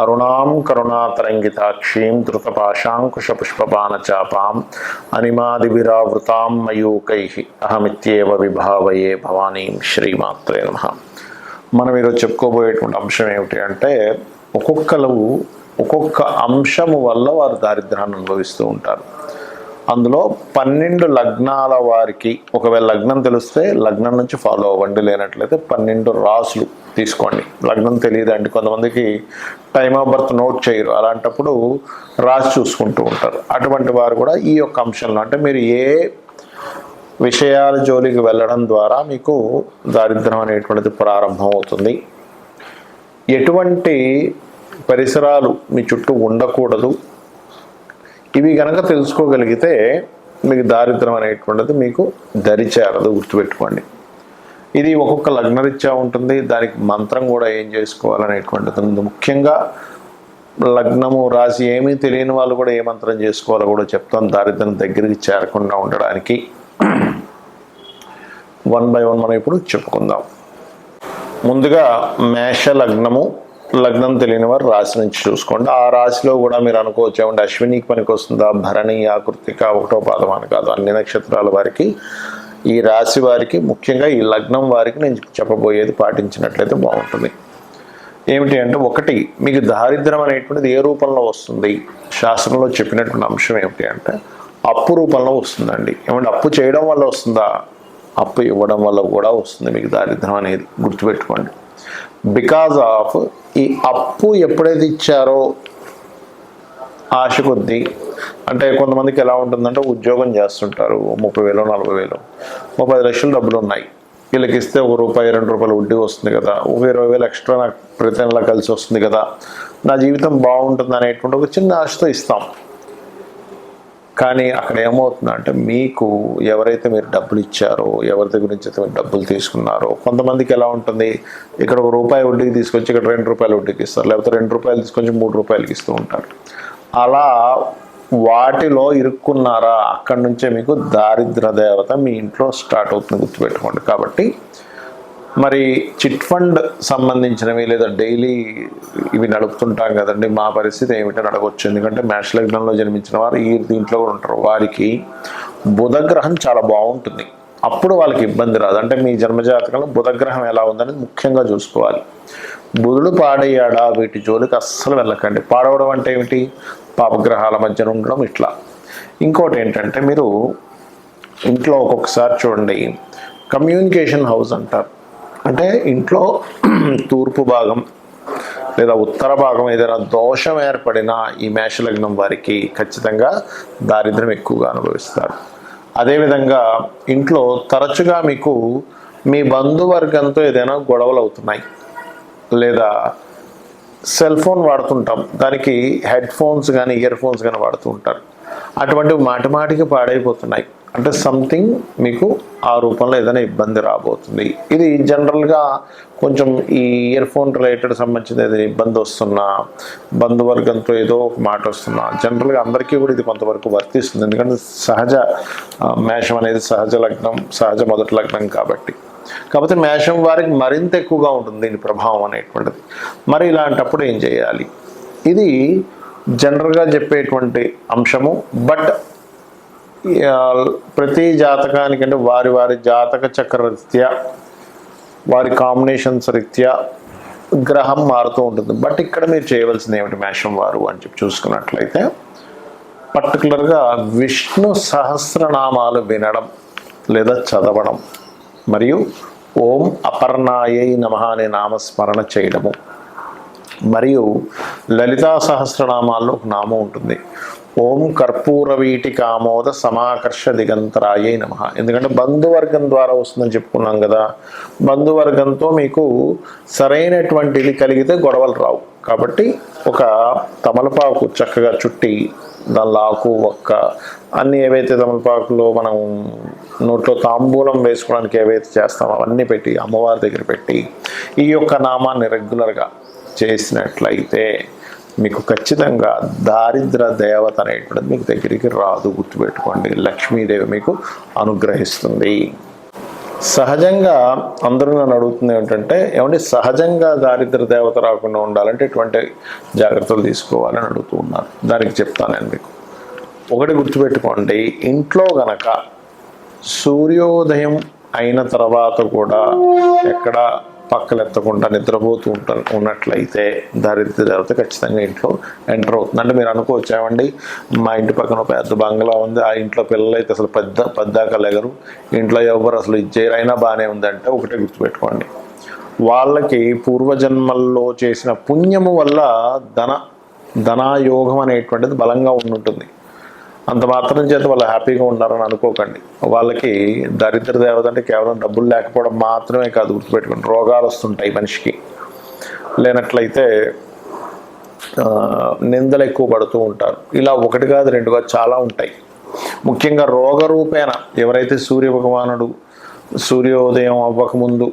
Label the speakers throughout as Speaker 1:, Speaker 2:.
Speaker 1: అరుణాం కరుణాతరంగితాక్షీం ధృతపాశాంకుశపుష్పపానచాపాం అనిమాదివిరావృతాం మయూకై అహమిత్యేవ విభావయే భవానీం శ్రీమాత్రే నమ మనం ఈరోజు చెప్పుకోబోయేటువంటి అంశం ఏమిటి అంటే ఒక్కొక్కరు ఒక్కొక్క అంశము వల్ల వారు దారిద్ర్యాన్ని అనుభవిస్తూ ఉంటారు. అందులో పన్నెండు లగ్నాల వారికి ఒకవేళ లగ్నం తెలిస్తే లగ్నం నుంచి ఫాలో అవ్వండి లేనట్లయితే పన్నెండు రాసులు తీసుకోండి. లగ్నం తెలియదండి. కొంతమందికి టైమ్ ఆఫ్ బర్త్ నోట్ చేయరు. అలాంటప్పుడు రాసి చూసుకుంటూ ఉంటారు. అటువంటి వారు కూడా ఈ యొక్క అంశంలో అంటే మీరు ఏ విషయాల జోలికి వెళ్ళడం ద్వారా మీకు దారిద్ర్యం అనేటువంటిది ప్రారంభం అవుతుంది. ఎటువంటి పరిసరాలు మీ చుట్టూ ఉండకూడదు. ఇవి గనక తెలుసుకోగలిగితే మీకు దారిద్రం అనేటువంటిది మీకు దరిచేరదు. గుర్తుపెట్టుకోండి. ఇది ఒక్కొక్క లగ్నరీత్యా ఉంటుంది. దానికి మంత్రం కూడా ఏం చేసుకోవాలనేటువంటిది ఉంది. ముఖ్యంగా లగ్నము రాసి ఏమీ తెలియని వాళ్ళు కూడా ఏ మంత్రం చేసుకోవాలో కూడా చెప్తాం. దారిద్రం దగ్గరికి చేరకుండా ఉండడానికి. వన్ బై వన్ మనం ఇప్పుడు చెప్పుకుందాం. ముందుగా మేష లగ్నము. లగ్నం తెలియని వారు రాశి నుంచి చూసుకోండి. ఆ రాశిలో కూడా మీరు అనుకోవచ్చు ఏమంటే అశ్వినికి పనికి వస్తుందా? భరణి ఆకృతిక ఒకటో పాదం అని కాదు. అన్ని నక్షత్రాల వారికి ఈ రాశి వారికి ముఖ్యంగా ఈ లగ్నం వారికి నేను చెప్పబోయేది పాటించినట్లయితే బాగుంటుంది. ఏమిటి అంటే ఒకటి మీకు దారిద్రం అనేటువంటిది ఏ రూపంలో వస్తుంది? శాస్త్రంలో చెప్పినటువంటి అంశం ఏమిటి అంటే అప్పు రూపంలో వస్తుందండి. ఏమంటే అప్పు చేయడం వల్ల వస్తుందా? అప్పు ఇవ్వడం వల్ల కూడా వస్తుంది మీకు దారిద్రం అనేది గుర్తుపెట్టుకోండి. బికాజ్ ఆఫ్ ఈ అప్పు ఎప్పుడైతే ఇచ్చారో ఆశ కొద్దీ అంటే కొంతమందికి ఎలా ఉంటుందంటే ఉద్యోగం చేస్తుంటారు ముప్పై వేలు నలభై వేలు. ముప్పై లక్షలు డబ్బులు ఉన్నాయి వీళ్ళకి ఇస్తే ఒక రూపాయి రెండు రూపాయలు వడ్డీ వస్తుంది కదా. ఒక ఇరవై వేలు ఎక్స్ట్రా నాకు ప్రతి నెల కలిసి వస్తుంది కదా. నా జీవితం బాగుంటుంది అనేటువంటి ఒక చిన్న ఆశతో ఇస్తాం. కానీ అక్కడ ఏమవుతుందంటే మీకు ఎవరైతే మీరు డబ్బులు ఇచ్చారో ఎవరి దగ్గర నుంచి అయితే మీరు డబ్బులు తీసుకున్నారో కొంతమందికి ఎలా ఉంటుంది? ఇక్కడ ఒక రూపాయి వడ్డీకి తీసుకొచ్చి ఇక్కడ రెండు రూపాయలు వడ్డీకి ఇస్తారు. లేకపోతే రెండు రూపాయలు తీసుకొచ్చి మూడు రూపాయలకి ఇస్తూ ఉంటారు. అలా వాటిలో ఇరుక్కున్నారా? అక్కడి నుంచే మీకు దారిద్ర దేవత మీ ఇంట్లో స్టార్ట్ అవుతుంది గుర్తుపెట్టుకోండి. కాబట్టి మరి చిట్ ఫండ్ సంబంధించినవి లేదా డైలీ ఇవి నడుపుతుంటాం కదండి. మా పరిస్థితి ఏమిటని అడగవచ్చు ఎందుకంటే మేష లగ్నంలో జన్మించిన వారు ఈ దీంట్లో కూడా ఉంటారు. వారికి బుధగ్రహం చాలా బాగుంటుంది. అప్పుడు వాళ్ళకి ఇబ్బంది రాదు. అంటే మీ జన్మజాతకంలో బుధగ్రహం ఎలా ఉందని ముఖ్యంగా చూసుకోవాలి. బుధుడు పాడయ్యాడా? వీటి జోలికి అస్సలు వెళ్ళకండి. పాడవడం అంటే ఏమిటి? పాపగ్రహాల మధ్యన ఉండడం ఇట్లా. ఇంకోటి ఏంటంటే మీరు ఇంట్లో ఒక్కొక్కసారి చూడండి. కమ్యూనికేషన్ హౌస్ అంటారు. అంటే ఇంట్లో తూర్పు భాగం లేదా ఉత్తర భాగం ఏదైనా దోషం ఏర్పడిన ఈ మేషలగ్నం వారికి ఖచ్చితంగా దారిద్ర్యం ఎక్కువగా అనుభవిస్తారు. అదేవిధంగా ఇంట్లో తరచుగా మీకు మీ బంధువర్గంతో ఏదైనా గొడవలు అవుతున్నాయి. లేదా సెల్ ఫోన్ వాడుతుంటాం. దానికి హెడ్ ఫోన్స్ కానీ ఇయర్ ఫోన్స్ కానీ వాడుతూ ఉంటారు. అటువంటివి మాటిమాటికి పాడైపోతున్నాయి. అంటే సంథింగ్ మీకు ఆ రూపంలో ఏదైనా ఇబ్బంది రాబోతుంది. ఇది జనరల్గా కొంచెం ఈ ఇయర్ ఫోన్ రిలేటెడ్ సంబంధించిన ఏదైనా ఇబ్బంది వస్తున్నా బంధువర్గంతో ఏదో ఒక మాట వస్తున్నా జనరల్గా అందరికీ కూడా ఇది కొంతవరకు వర్తిస్తుంది. ఎందుకంటే సహజ మేషం అనేది సహజ లగ్నం సహజ మొదటి లగ్నం కాబట్టి. కాకపోతే మేషం వారికి మరింత ఎక్కువగా ఉంటుంది దీని ప్రభావం అనేటువంటిది. మరి ఇలాంటప్పుడు ఏం చేయాలి? ఇది జనరల్గా చెప్పేటువంటి అంశము. బట్ ప్రతి జాతకానికంటే వారి వారి జాతక చక్ర రీత్యా వారి కాంబినేషన్స్ రీత్యా గ్రహం మారుతూ ఉంటుంది. బట్ ఇక్కడ మీరు చేయవలసింది ఏమిటి మేషం వారు అని చెప్పి చూసుకున్నట్లయితే పర్టికులర్గా విష్ణు సహస్రనామాలు వినడం లేదా చదవడం. మరియు ఓం అపర్ణాయై నమ అనే నామస్మరణ చేయడము. మరియు లలితా సహస్రనామాల్లో ఒక నామం ఉంటుంది. ఓం కర్పూర వీటి కామోద సమాకర్ష దిగంతరాయే నమ. ఎందుకంటే బంధువర్గం ద్వారా వస్తుందని చెప్పుకున్నాం కదా బంధువర్గంతో మీకు సరైనటువంటిది కలిగితే గొడవలు రావు. కాబట్టి ఒక తమలపాకు చక్కగా చుట్టి దానిలో ఆకు ఒక్క అన్నీ ఏవైతే తమలపాకులో మనం నోట్లో తాంబూలం వేసుకోవడానికి ఏవైతే చేస్తామో అవన్నీ పెట్టి అమ్మవారి దగ్గర పెట్టి ఈ యొక్క నామాన్ని రెగ్యులర్గా చేసినట్లయితే మీకు ఖచ్చితంగా దారిద్ర దేవత అనేటువంటిది మీకు దగ్గరికి రాదు గుర్తుపెట్టుకోండి. లక్ష్మీదేవి మీకు అనుగ్రహిస్తుంది. సహజంగా అందరూ నన్ను అడుగుతుంది ఏంటంటే ఏమంటే సహజంగా దారిద్ర దేవత రాకుండా ఉండాలంటే ఎటువంటి జాగ్రత్తలు తీసుకోవాలని అడుగుతూ ఉన్నారు. దానికి చెప్తాను నేను మీకు. ఒకటి గుర్తుపెట్టుకోండి ఇంట్లో గనక సూర్యోదయం అయిన తర్వాత కూడా ఎక్కడ పక్కలెత్తకుండా నిద్రపోతూ ఉంటారు. ఉన్నట్లయితే దారిద్ర దేవత ఖచ్చితంగా ఇంట్లో ఎంటర్ అవుతుంది. అంటే మీరు అనుకోవచ్చు ఏమండి మా ఇంటి పక్కన ఒక పెద్ద బంగ్లా ఉంది. ఆ ఇంట్లో పిల్లలు అయితే అసలు పెద్ద పెద్దాక లేగరు. ఇంట్లో ఎవరు అసలు ఇచ్చేరైనా బాగానే ఉందంటే ఒకటే గుర్తుపెట్టుకోండి. వాళ్ళకి పూర్వజన్మల్లో చేసిన పుణ్యము వల్ల ధన ధనాయోగం అనేటువంటిది బలంగా ఉండుంటుంది. అంత మాత్రం చేత వాళ్ళు హ్యాపీగా ఉన్నారని అనుకోకండి. వాళ్ళకి దరిద్ర దేవత అంటే కేవలం డబ్బులు లేకపోవడం మాత్రమే కాదు గుర్తుపెట్టుకోండి. రోగాలు వస్తుంటాయి మనిషికి. లేనట్లయితే నిందలు ఎక్కువ పడుతూ ఉంటారు. ఇలా ఒకటి కాదు రెండుగా చాలా ఉంటాయి. ముఖ్యంగా రోగరూపేణ. ఎవరైతే సూర్య భగవానుడు సూర్యోదయం అవ్వకముందు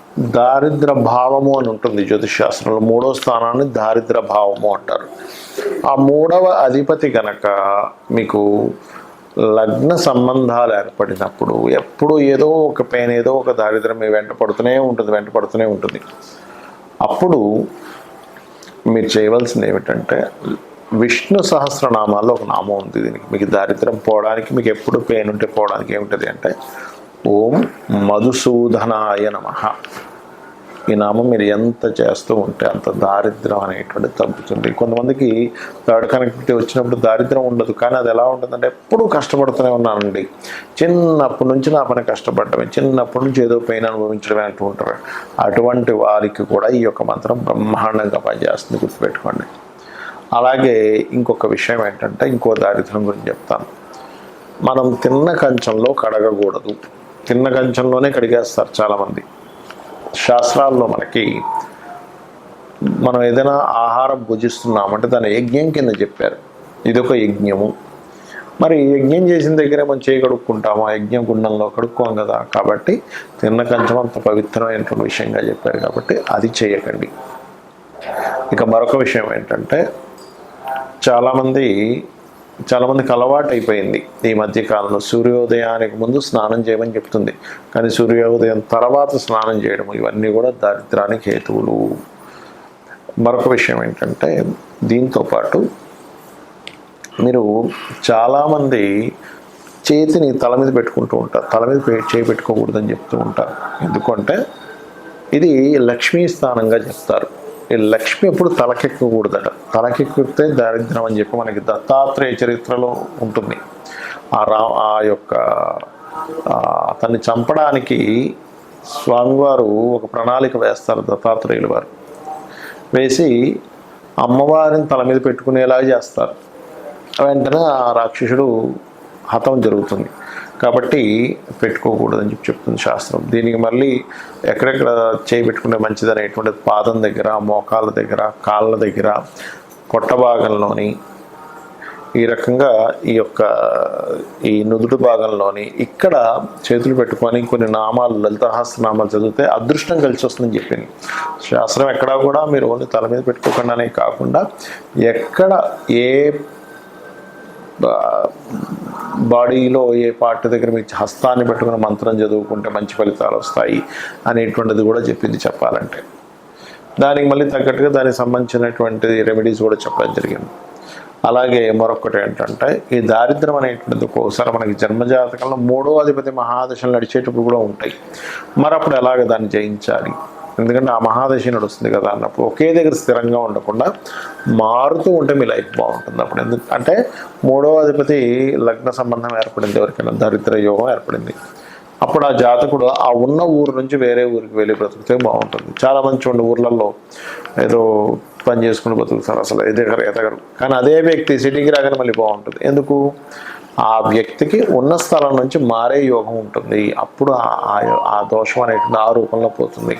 Speaker 1: దారిద్ర భావము అని ఉంటుంది జ్యోతిష్ శాస్త్రంలో. మూడో స్థానాన్ని దారిద్ర భావము అంటారు. ఆ మూడవ అధిపతి కనుక మీకు లగ్న సంబంధాలు ఏర్పడినప్పుడు ఎప్పుడు ఏదో ఒక పెయిన్ ఏదో ఒక దారిద్రం మీ వెంట పడుతూనే ఉంటుంది వెంట పడుతూనే ఉంటుంది. అప్పుడు మీరు చేయవలసింది ఏమిటంటే విష్ణు సహస్రనామాల్లో ఒక నామం ఉంది దీనికి. మీకు దారిద్రం పోవడానికి మీకు ఎప్పుడు పెయిన్ ఉంటే పోవడానికి ఏముంటుంది అంటే ఓం మధుసూదనాయ నమ. ఈ నామం మీరు ఎంత చేస్తూ ఉంటే అంత దారిద్రం అనేటువంటిది తగ్గుతుంది. కొంతమందికి థర్డ్ కనెక్టివిటీ వచ్చినప్పుడు దారిద్రం ఉండదు కానీ అది ఎలా ఉంటుందంటే ఎప్పుడూ కష్టపడుతూనే ఉన్నానండి. చిన్నప్పటి నుంచి నా పని కష్టపడటమే చిన్నప్పటి నుంచి ఏదో పెయిన్ అనుభవించడమే అంటూ ఉంటారు. అటువంటి వారికి కూడా ఈ యొక్క మంత్రం బ్రహ్మాండంగా పనిచేస్తుంది గుర్తుపెట్టుకోండి. అలాగే ఇంకొక విషయం ఏంటంటే ఇంకో దారిద్ర్యం గురించి చెప్తాను. మనం తిన్న కంచంలో కడగకూడదు. తిన్న కంచంలోనే కడిగేస్తారు చాలామంది. శాస్త్రాల్లో మనకి మనం ఏదైనా ఆహారం భుజిస్తున్నామంటే దాని యజ్ఞం కింద చెప్పారు. ఇది ఒక యజ్ఞము. మరి యజ్ఞం చేసిన దగ్గరే మనం చేయి కడుక్కుంటాము ఆ యజ్ఞం గుండంలో కడుక్కోం కదా. కాబట్టి తిన్న కంచం అంత పవిత్రమైనటువంటి విషయంగా చెప్పారు కాబట్టి అది చేయకండి. ఇక మరొక విషయం ఏంటంటే చాలామంది చాలామందికి అలవాటు అయిపోయింది ఈ మధ్య కాలంలో సూర్యోదయానికి ముందు స్నానం చేయమని చెప్తుంది. కానీ సూర్యోదయం తర్వాత స్నానం చేయడం ఇవన్నీ కూడా దారిద్రానికి హేతువులు. మరొక విషయం ఏంటంటే దీంతో పాటు మీరు చాలామంది చేతిని తల మీద పెట్టుకుంటూ ఉంటారు. తల మీద చేయి పెట్టుకోకూడదని చెప్తూ ఉంటారు. ఎందుకంటే ఇది లక్ష్మీ స్థానంగా చెప్తారు. ఈ లక్ష్మి ఎప్పుడు తలకెక్కకూడదట. తలకెక్కితే దారిద్రం అని చెప్పి మనకి దత్తాత్రేయ చరిత్రలో ఉంటుంది. ఆ రా ఆ యొక్క అతన్ని చంపడానికి స్వామివారు ఒక ప్రణాళిక వేస్తారు దత్తాత్రేయుల వారు. వేసి అమ్మవారిని తల మీద పెట్టుకునేలాగా చేస్తారు. వెంటనే ఆ రాక్షసుడు హతం జరుగుతుంది. కాబట్టి పెట్టుకోకూడదని చెప్పి చెప్తుంది శాస్త్రం. దీనికి మళ్ళీ ఎక్కడెక్కడ చేయి పెట్టుకుంటే మంచిది అనేటువంటి పాదం దగ్గర మోకాళ్ళ దగ్గర కాళ్ళ దగ్గర పొట్ట భాగంలోని ఈ రకంగా ఈ యొక్క ఈ నుదుటి భాగంలోని ఇక్కడ చేతులు పెట్టుకొని కొన్ని నామాలు లలితహాస్త నామాలు చదివితే అదృష్టం కలిసి వస్తుందని చెప్పింది. శాస్త్రం ఎక్కడా కూడా మీరు ఓన్లీ తల మీద పెట్టుకోకుండానే కాకుండా ఎక్కడ ఏ బాడీలో ఏ పార్ట్ దగ్గర మీ హస్తాన్ని పెట్టుకుని మంత్రం చదువుకుంటే మంచి ఫలితాలు వస్తాయి అనేటువంటిది కూడా చెప్పింది చెప్పాలంటే. దానికి మళ్ళీ తగ్గట్టుగా దానికి సంబంధించినటువంటి రెమెడీస్ కూడా చెప్పడం జరిగింది. అలాగే మరొకటి ఏంటంటే ఈ దారిద్రం అనేటువంటిది ఒక్కోసారి మనకి జన్మజాతకంలో మూడో అధిపతి మహాదశలు నడిచేటప్పుడు కూడా ఉంటాయి. మరప్పుడు ఎలాగ దాన్ని జయించాలి? ఎందుకంటే ఆ మహాదశ నడుస్తుంది కదా అన్నప్పుడు ఒకే దగ్గర స్థిరంగా ఉండకుండా మారుతూ ఉంటే మీ లైఫ్ బాగుంటుంది అప్పుడు. ఎందుకు అంటే మూడో అధిపతి లగ్న సంబంధం ఏర్పడింది ఎవరికైనా దరిద్ర యోగం ఏర్పడింది. అప్పుడు ఆ జాతకుడు ఆ ఉన్న ఊరు నుంచి వేరే ఊరికి వెళ్ళి బ్రతికితే బాగుంటుంది. చాలా మంచి ఉండే ఊర్లలో ఏదో పని చేసుకుని బతుకుతారు అసలు ఎదగరు ఎదగరు కానీ అదే వ్యక్తి సిటీకి రాగానే మళ్ళీ బాగుంటుంది. ఎందుకు? ఆ వ్యక్తికి ఉన్న స్థలం నుంచి మారే యోగం ఉంటుంది. అప్పుడు ఆ- ఆ దోషం అనేటువంటి ఆ రూపంలో పోతుంది.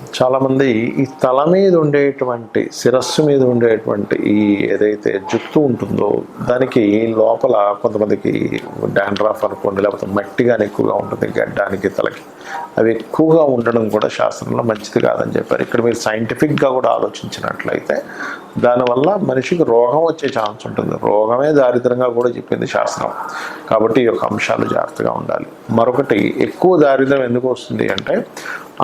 Speaker 1: చాలామంది ఈ తల మీద ఉండేటువంటి శిరస్సు మీద ఉండేటువంటి ఈ ఏదైతే జుట్టు ఉంటుందో దానికి లోపల కొంతమందికి డాండ్రాఫ్ అనుకోండి లేకపోతే మట్టి కానీ ఎక్కువగా ఉంటుంది గడ్డానికి తలకి. అవి ఎక్కువగా ఉండడం కూడా శాస్త్రంలో మంచిది కాదని చెప్పారు. ఇక్కడ మీరు సైంటిఫిక్గా కూడా ఆలోచించినట్లయితే దానివల్ల మనిషికి రోగం వచ్చే ఛాన్స్ ఉంటుంది. రోగమే దారిద్రంగా కూడా చెప్పింది శాస్త్రం. కాబట్టి ఈ యొక్క అంశాలు జాగ్రత్తగా ఉండాలి. మరొకటి ఎక్కువ దారిద్రం ఎందుకు వస్తుంది అంటే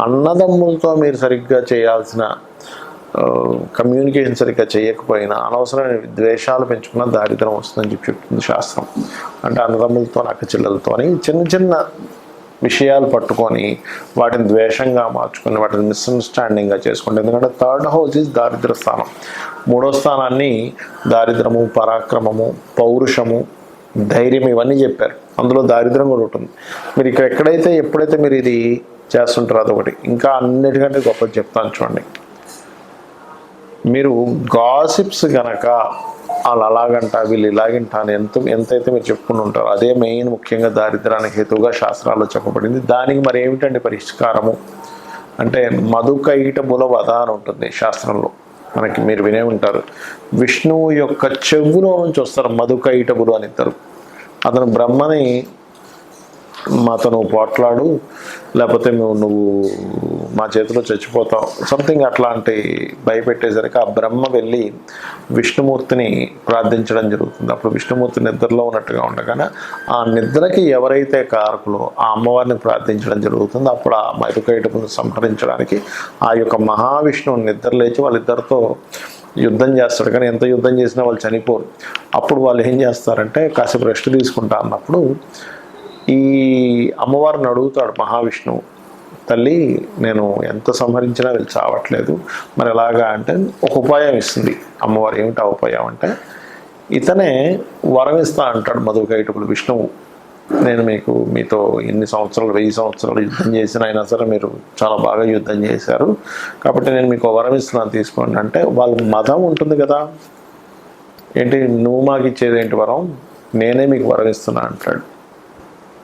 Speaker 1: అన్నదమ్ములతో మీరు సరిగ్గా చేయాల్సిన కమ్యూనికేషన్ సరిగ్గా చేయకపోయినా అనవసరమైన ద్వేషాలు పెంచుకున్న దారిద్రం వస్తుందని చెప్పి చెప్తుంది శాస్త్రం. అంటే అన్నదమ్ములతో అక్క చెల్లెలతోని చిన్న చిన్న విషయాలు పట్టుకొని వాటిని ద్వేషంగా మార్చుకొని వాటిని మిస్అండర్స్టాండింగ్గా చేసుకుంటే ఎందుకంటే థర్డ్ హౌస్ ఈజ్ దారిద్ర స్థానం. మూడో స్థానాన్ని దారిద్రము పరాక్రమము పౌరుషము ధైర్యం ఇవన్నీ చెప్పారు. అందులో దారిద్రం కూడా ఉంటుంది. మీరు ఇక్కడ ఎక్కడైతే ఎప్పుడైతే మీరు ఇది చేస్తుంటారు అదొకటి. ఇంకా అన్నిటికంటే గొప్పది చెప్తాను చూడండి. మీరు గాసిప్స్ కనుక వాళ్ళు అలాగంట వీళ్ళు ఇలాగంట అని ఎంత ఎంతైతే మీరు చెప్పుకుని ఉంటారో అదే మెయిన్ ముఖ్యంగా దారిద్రానికి హేతువుగా శాస్త్రాల్లో చెప్పబడింది. దానికి మరి ఏమిటండి పరిష్కారము? అంటే మధుకైట బులవధ అని ఉంటుంది శాస్త్రంలో. మనకి మీరు వినే ఉంటారు. విష్ణువు యొక్క చెవులో నుంచి వస్తారు మధుకైటబులు అని ఇద్దరు. అతను బ్రహ్మని మాతో పోట్లాడు లేకపోతే నువ్వు నువ్వు మా చేతిలో చచ్చిపోతాం. సంథింగ్ అట్లాంటి భయపెట్టేసరికి ఆ బ్రహ్మ వెళ్ళి విష్ణుమూర్తిని ప్రార్థించడం జరుగుతుంది. అప్పుడు విష్ణుమూర్తి నిద్రలో ఉన్నట్టుగా ఉండగానే ఆ నిద్రకి ఎవరైతే కారకులో ఆ అమ్మవారిని ప్రార్థించడం జరుగుతుంది. అప్పుడు ఆ మైరుకైటకును సంహరించడానికి ఆ యొక్క మహావిష్ణువు నిద్ర లేచి వాళ్ళిద్దరితో యుద్ధం చేస్తాడు. కానీ ఎంత యుద్ధం చేసినా వాళ్ళు చనిపోరు. అప్పుడు వాళ్ళు ఏం చేస్తారంటే కాసేపు రెస్ట్ తీసుకుంటా అన్నప్పుడు ఈ అమ్మవారిని అడుగుతాడు మహావిష్ణువు తల్లి నేను ఎంత సంహరించినా వీళ్ళు చావట్లేదు. మరి ఎలాగా? అంటే ఒక ఉపాయం ఇస్తుంది. అమ్మవారు ఏమిటి ఆ ఉపాయం అంటే ఇతనే వరం ఇస్తా అంటాడు మధుకైటకుడు విష్ణువు. నేను మీకు మీతో ఎన్ని సంవత్సరాలు వెయ్యి సంవత్సరాలు యుద్ధం చేసిన అయినా సరే మీరు చాలా బాగా యుద్ధం చేశారు. కాబట్టి నేను మీకు వరం ఇస్తున్నాను తీసుకోండి అంటే వాళ్ళ మతం ఉంటుంది కదా. ఏంటి నువ్వు మాకు ఇచ్చేది ఏంటి వరం? నేనే మీకు వరం ఇస్తున్నా అంటాడు.